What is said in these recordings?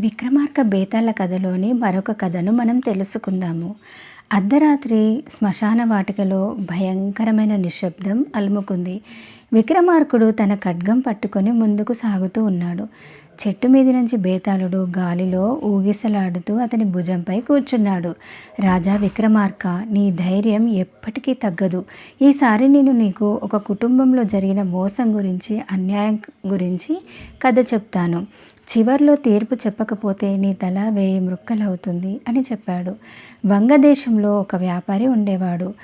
విక్రమార్క బేతాళ కథలోని మరొక కథను మనం తెలుసుకుందాము. అర్ధరాత్రి శ్మశాన వాటికలో భయంకరమైన నిశ్శబ్దం అలుముకుంది. విక్రమార్కుడు తన ఖడ్గం పట్టుకొని ముందుకు సాగుతూ ఉన్నాడు. చెట్టు మీద నుంచి బేతాళుడు గాలిలో ఊగిసలాడుతూ అతని భుజంపై కూర్చున్నాడు. రాజా విక్రమార్క నీ ధైర్యం ఎప్పటికీ తగ్గదు. ఈసారి నేను నీకు ఒక కుటుంబంలో జరిగిన మోసం గురించి అన్యాయం గురించి కథ చెప్తాను. చివర్లో తీర్పు చెప్పకపోతే నీ తల వేయి మృక్కలవుతుంది అని చెప్పాడు. వంగదేశంలో ఒక వ్యాపారి ఉండేవాడు.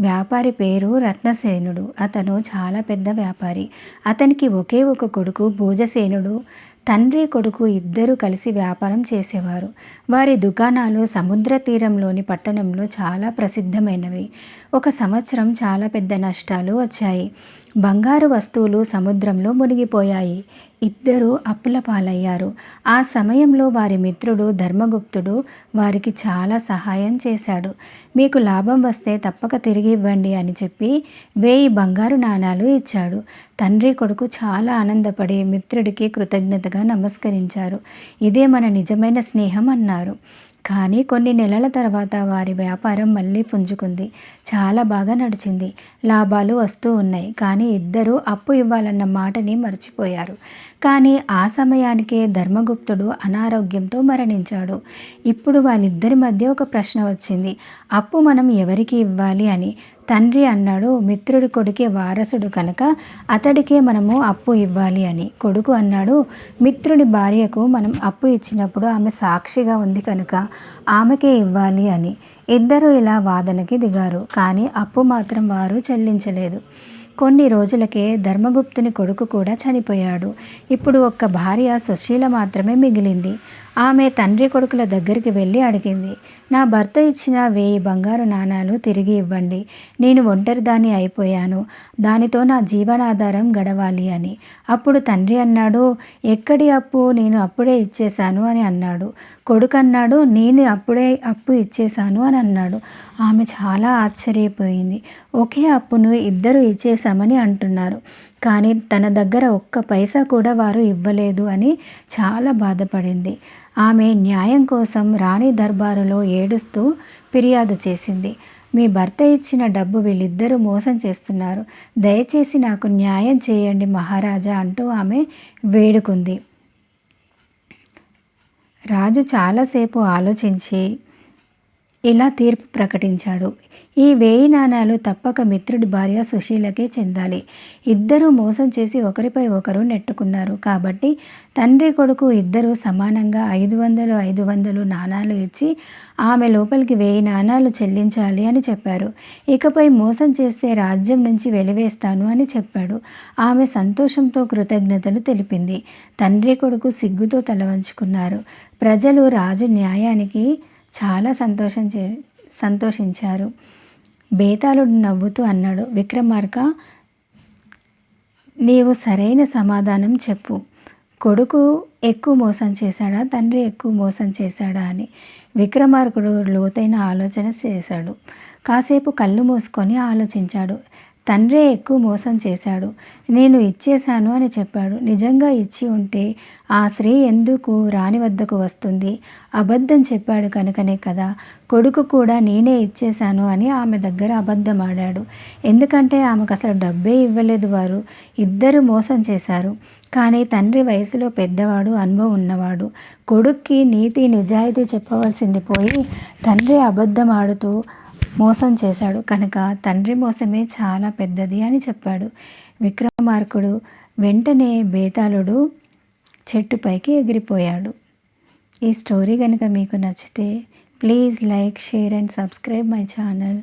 వ్యాపారి పేరు రత్నసేనుడు. అతను చాలా పెద్ద వ్యాపారి. అతనికి ఒకే ఒక కొడుకు భోజసేనుడు. తండ్రి కొడుకు ఇద్దరు కలిసి వ్యాపారం చేసేవారు. వారి దుకాణాలు సముద్ర తీరంలోని పట్టణంలో చాలా ప్రసిద్ధమైనవి. ఒక సంవత్సరం చాలా పెద్ద నష్టాలు వచ్చాయి. బంగారు వస్తువులు సముద్రంలో మునిగిపోయాయి. ఇద్దరూ అప్పుల పాలయ్యారు. ఆ సమయంలో వారి మిత్రుడు ధర్మగుప్తుడు వారికి చాలా సహాయం చేశాడు. మీకు లాభం వస్తే తప్పక తిరిగి ఇవ్వండి అని చెప్పి వేయి బంగారు నాణాలు ఇచ్చాడు. తండ్రి కొడుకు చాలా ఆనందపడి మిత్రుడికి కృతజ్ఞతగా నమస్కరించారు. ఇదే మన నిజమైన స్నేహం అన్నారు. కానీ కొన్ని నెలల తర్వాత వారి వ్యాపారం మళ్ళీ పుంజుకుంది. చాలా బాగా నడిచింది. లాభాలు వస్తూ ఉన్నాయి. కానీ ఇద్దరూ అప్పు ఇవ్వాలన్న మాటని మర్చిపోయారు. కానీ ఆ సమయానికే ధర్మగుప్తుడు అనారోగ్యంతో మరణించాడు. ఇప్పుడు వాళ్ళిద్దరి మధ్య ఒక ప్రశ్న వచ్చింది. అప్పు మనం ఎవరికి ఇవ్వాలి అని? తండ్రి అన్నాడు మిత్రుడి కొడుకే వారసుడు కనుక అతడికే మనము అప్పు ఇవ్వాలి అని. కొడుకు అన్నాడు మిత్రుడి భార్యకు మనం అప్పు ఇచ్చినప్పుడు ఆమె సాక్షిగా ఉంది కనుక ఆమెకే ఇవ్వాలి అని. ఇద్దరూ ఇలా వాదనకి దిగారు కానీ అప్పు మాత్రం వారు చెల్లించలేదు. కొన్ని రోజులకే ధర్మగుప్తుని కొడుకు కూడా చనిపోయాడు. ఇప్పుడు ఒక్క భార్య సుశీల మాత్రమే మిగిలింది. ఆమె తండ్రి కొడుకుల దగ్గరికి వెళ్ళి అడిగింది నా భర్త ఇచ్చిన వేయి బంగారు నాణాలు తిరిగి ఇవ్వండి. నేను ఒంటరిదాన్ని అయిపోయాను. దానితో నా జీవనాధారం గడవాలి అని. అప్పుడు తండ్రి అన్నాడు ఎక్కడి అప్పు? నేను అప్పుడే ఇచ్చేశాను అని అన్నాడు. కొడుకు అన్నాడు నేను అప్పుడే అప్పు ఇచ్చేశాను అని అన్నాడు. ఆమె చాలా ఆశ్చర్యపోయింది. ఒకే అప్పును ఇద్దరు ఇచ్చేశామని అంటున్నారు. కానీ తన దగ్గర ఒక్క పైసా కూడా వారు ఇవ్వలేదు అని చాలా బాధపడింది. ఆమె న్యాయం కోసం రాణి దర్బారులో ఏడుస్తూ ఫిర్యాదు చేసింది. మీ భర్త ఇచ్చిన డబ్బు వీళ్ళిద్దరూ మోసం చేస్తున్నారు. దయచేసి నాకు న్యాయం చేయండి మహారాజా అంటూ ఆమె వేడుకుంది. రాజు చాలాసేపు ఆలోచించి ఇలా తీర్పు ప్రకటించాడు. ఈ వేయి నాణాలు తప్పక మిత్రుడి భార్య సుశీలకే చెందాలి. ఇద్దరూ మోసం చేసి ఒకరిపై ఒకరు నెట్టుకున్నారు. కాబట్టి తండ్రి కొడుకు ఇద్దరు సమానంగా ఐదు వందలు ఐదు వందలు నాణాలు ఇచ్చి ఆమె లోపలికి వేయి నాణాలు చెల్లించాలి అని చెప్పారు. ఇకపై మోసం చేస్తే రాజ్యం నుంచి వెలివేస్తాను అని చెప్పాడు. ఆమె సంతోషంతో కృతజ్ఞతలు తెలిపింది. తండ్రి కొడుకు సిగ్గుతో తలవంచుకున్నారు ప్రజలు రాజు న్యాయానికి చాలా సంతోషం చే సంతోషించారు. బేతాళుడు నవ్వుతూ అన్నాడు విక్రమార్క నీవు సరైన సమాధానం చెప్పు. కొడుకు ఎక్కువ మోసం చేశాడా? తండ్రి ఎక్కువ మోసం చేశాడా? అని. విక్రమార్కుడు లోతైన ఆలోచన చేశాడు. కాసేపు కళ్ళు మూసుకొని ఆలోచించాడు. తండ్రే ఎక్కువ మోసం చేశాడు. నేను ఇచ్చేశాను అని చెప్పాడు. నిజంగా ఇచ్చి ఉంటే ఆ స్త్రీ ఎందుకు రాణి వద్దకు వస్తుంది? అబద్ధం చెప్పాడు కనుకనే కదా. కొడుకు కూడా నేనే ఇచ్చేశాను అని ఆమె దగ్గర అబద్ధం ఆడాడు ఎందుకంటే ఆమెకు అసలు డబ్బే ఇవ్వలేదు వారు. ఇద్దరు మోసం చేశారు. కానీ తండ్రి వయసులో పెద్దవాడు అనుభవం ఉన్నవాడు. కొడుక్కి నీతి నిజాయితీ చెప్పవలసింది పోయి తండ్రి అబద్ధం ఆడుతూ మోసం చేశాడు. కనుక తండ్రి మోసమే చాలా పెద్దది అని చెప్పాడు. విక్రమార్కుడు వెంటనే బేతాళుడు చెట్టుపైకి ఎగిరిపోయాడు. ఈ స్టోరీ కనుక మీకు నచ్చితే please like share and subscribe my channel.